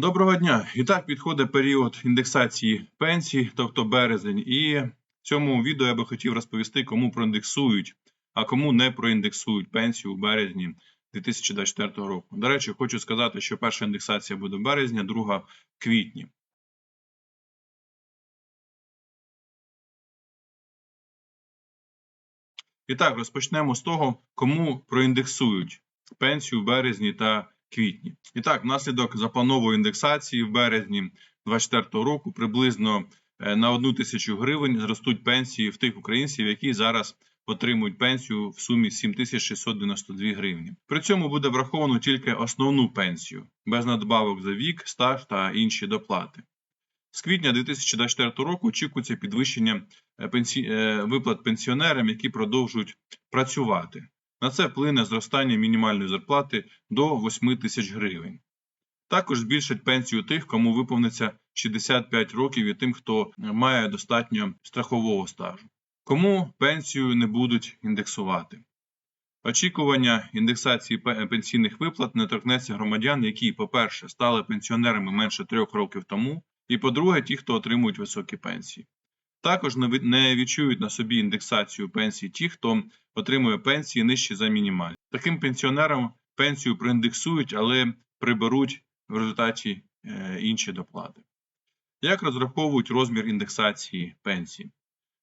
Доброго дня! І так підходить період індексації пенсій, тобто березень. І в цьому відео я би хотів розповісти, кому проіндексують, а кому не проіндексують пенсію у березні 2024 року. До речі, хочу сказати, що перша індексація буде в березні, друга в квітні. І так, розпочнемо з того, кому проіндексують пенсію в березні та квітні. І так, внаслідок запланової індексації в березні 2024 року приблизно е, на 1 тисячу гривень зростуть пенсії в тих українців, які зараз отримують пенсію в сумі 7692 гривні. При цьому буде враховано тільки основну пенсію без надбавок за вік, стаж та інші доплати. З квітня 2024 року очікується підвищення е, е, виплат пенсіонерам, які продовжують працювати. На це вплине зростання мінімальної зарплати до 8 тисяч гривень. Також збільшать пенсію тих, кому виповниться 65 років і тим, хто має достатньо страхового стажу. Кому пенсію не будуть індексувати. Очікування індексації пенсійних виплат не торкнеться громадян, які, по-перше, стали пенсіонерами менше трьох років тому, і по-друге, ті, хто отримують високі пенсії. Також не відчують на собі індексацію пенсій ті, хто отримує пенсії нижчі за мінімальні. Таким пенсіонерам пенсію проіндексують, але приберуть в результаті е, інші доплати. Як розраховують розмір індексації пенсії?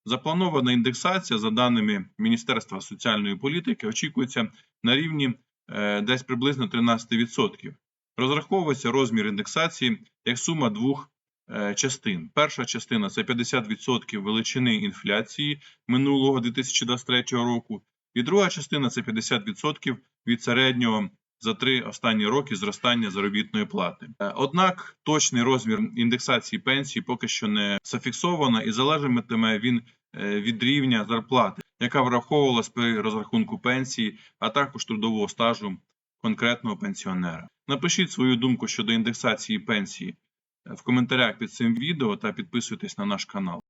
Запланована індексація, за даними Міністерства соціальної політики, очікується на рівні е, десь приблизно 13%. Розраховується розмір індексації як сума двох частин. Перша частина це 50% величини інфляції минулого 2023 року, і друга частина це 50% від середнього за три останні роки зростання заробітної плати. Е, Однак точний розмір індексації пенсії поки що не зафіксовано і залежатиме він е, від рівня зарплати, яка враховувалась при розрахунку пенсії, а також трудового стажу конкретного пенсіонера. Напишіть свою думку щодо індексації пенсії е, в коментарях під цим відео та підписуйтесь на наш канал.